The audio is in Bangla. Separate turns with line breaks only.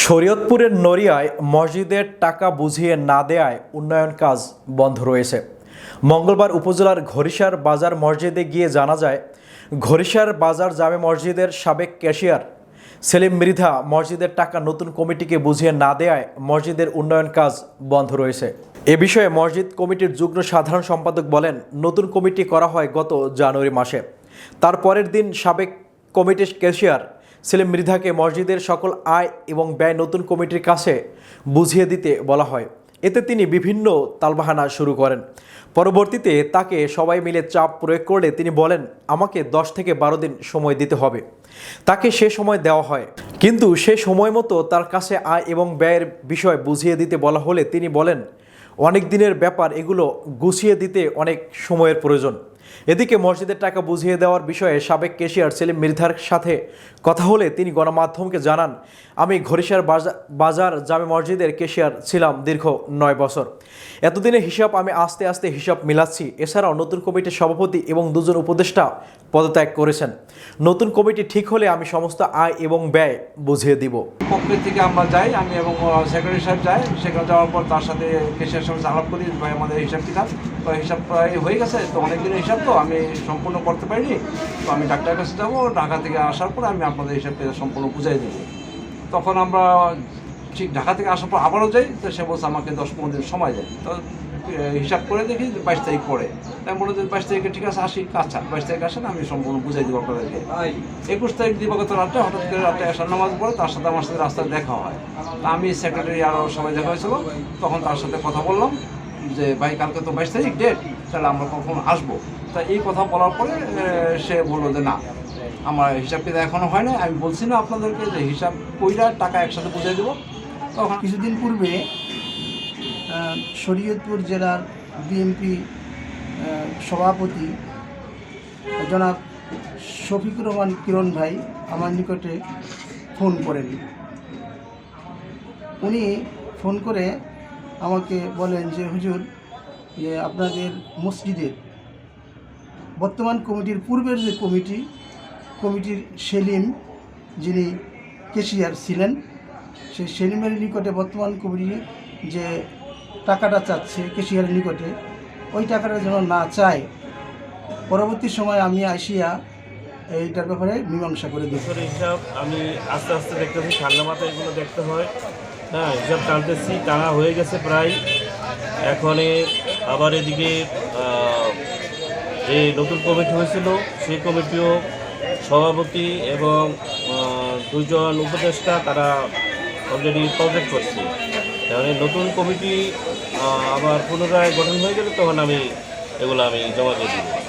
শরীয়তপুরের নড়িয়ায় মসজিদের টাকা বুঝিয়ে না দেয়ায় উন্নয়ন কাজ বন্ধ রয়েছে। মঙ্গলবার উপজেলার ঘরিষার বাজার মসজিদে গিয়ে জানা যায় ঘরিষার বাজার জামে মসজিদের সাবেক ক্যাশিয়ার সেলিম মৃধা মসজিদের টাকা নতুন কমিটিকে বুঝিয়ে না দেয়ায় মসজিদের উন্নয়ন কাজ বন্ধ রয়েছে। এ বিষয়ে মসজিদ কমিটির যুগ্ম সাধারণ সম্পাদক বলেন, নতুন কমিটি করা হয় গত জানুয়ারি মাসে। তার পরের দিন সাবেক কমিটির ক্যাশিয়ার সেলিম মৃধাকে মসজিদের সকল আয় এবং ব্যয় নতুন কমিটির কাছে বুঝিয়ে দিতে বলা হয়। এতে তিনি বিভিন্ন তালবাহানা শুরু করেন। পরবর্তীতে তাকে সবাই মিলে চাপ প্রয়োগ করলে তিনি বলেন, আমাকে দশ থেকে বারো দিন সময় দিতে হবে। তাকে সে সময় দেওয়া হয়। কিন্তু সে সময় মতো তার কাছে আয় এবং ব্যয়ের বিষয় বুঝিয়ে দিতে বলা হলে তিনি বলেন, অনেক দিনের ব্যাপার, এগুলো গুছিয়ে দিতে অনেক সময়ের প্রয়োজন। এদিকে মসজিদের টাকা বুঝিয়ে দেওয়ার বিষয়ে সাবেক কেশিয়ার সেলিম মির্ধার সাথে কথা হলে তিনি গণমাধ্যমকে জানান, আমি ঘরিষার বাজা- বাজার জামে মসজিদের কেশিয়ার ছিলাম দীর্ঘ নয় বছর। এতদিনের হিসাব আমি আস্তে আস্তে হিসাব মিলাচ্ছি। এছাড়াও নতুন কমিটির সভাপতি এবং দুজন উপদেষ্টা পদত্যাগ করেছেন। নতুন কমিটি ঠিক হলে আমি সমস্ত আয় এবং ব্যয় বুঝিয়ে দিব।
পক্ষের থেকে আমরা যাই, আমি এবং সেক্রেটারি সাহেব যাই। সেখানে যাওয়ার পর তার সাথে কেসের সঙ্গে আলাপ করি আমাদের হিসাব কিতাব? হিসাব প্রায় হয়ে গেছে, তো অনেক দিনের হিসাব। তো আমি সম্পূর্ণ করতে পারিনি তো আমি ডাক্তারের কাছে যাব ঢাকা থেকে আসার পর আমি আপনাদের হিসাব কিতাব সম্পূর্ণ বুঝাই দেবো। তখন আমরা ঠিক ঢাকা থেকে আসার পর আবারও যাই তো সে বলছে আমাকে দশ পনেরো দিন সময় দেয় তো হিসাব করে দেখি যে বাইশ তারিখ পরে। তাই বলে যে বাইশ তারিখে ঠিক আছে আসি আচ্ছা বাইশ তারিখ আসেন আমি সম্পূর্ণ বুঝাই দেবো আপনাদেরকে। একুশ তারিখ দিবাগত রাতে হঠাৎ করে রাতে আসার নামাজ পড়ে তার সাথে আমার সাথে রাস্তায় দেখা হয়। তা আমি সেক্রেটারি আরও সবাই দেখা হয়েছিল তখন তার সাথে কথা বললাম যে ভাই কালকে তো বাইশ তারিখ ডেট তাহলে আমরা কখন আসব তা এই কথা বলার পরে সে বলল যে না, আমার হিসাব কিতাব এখনও হয় না আমি বলছি না আপনাদেরকে যে হিসাব কইরা টাকা একসাথে বুঝিয়ে দেবো। তখন
কিছুদিন পূর্বে শরীয়তপুর জেলার বিএনপি সভাপতি জনাব শফিকুর রহমান কিরণ ভাই আমার নিকটে ফোন করেন। উনি ফোন করে আমাকে বলেন যে, হুজুর যে আপনাদের মসজিদের বর্তমান কমিটির পূর্বের যে কমিটি, কমিটির সেলিম যিনি কেশিয়ার ছিলেন, সেই সেলিমের নিকটে বর্তমান কমিটি যে টাকাটা চাচ্ছে কেশিয়ারের নিকটে, ওই টাকাটা যেন না চায়, পরবর্তী সময় আমি আসিয়া এইটার ব্যাপারে মীমাংসা করে
হিসাব আমি আস্তে আস্তে দেখতে দেখতেছি ঠান্ডা মাথায় এগুলো দেখতে হয়। হ্যাঁ হিসাব টানতেছি, টানা হয়ে গেছে প্রায়। এখন আবার এদিকে যে নতুন কমিটি হয়েছিল, সেই কমিটিও সভাপতি এবং দুজন উপদেষ্টা তারা অলরেডি প্রজেক্ট করছে। তাহলে নতুন কমিটি আবার পুনরায় গঠন হয়ে গেলে তখন আমি এগুলো আমি জমা দিয়ে দিব।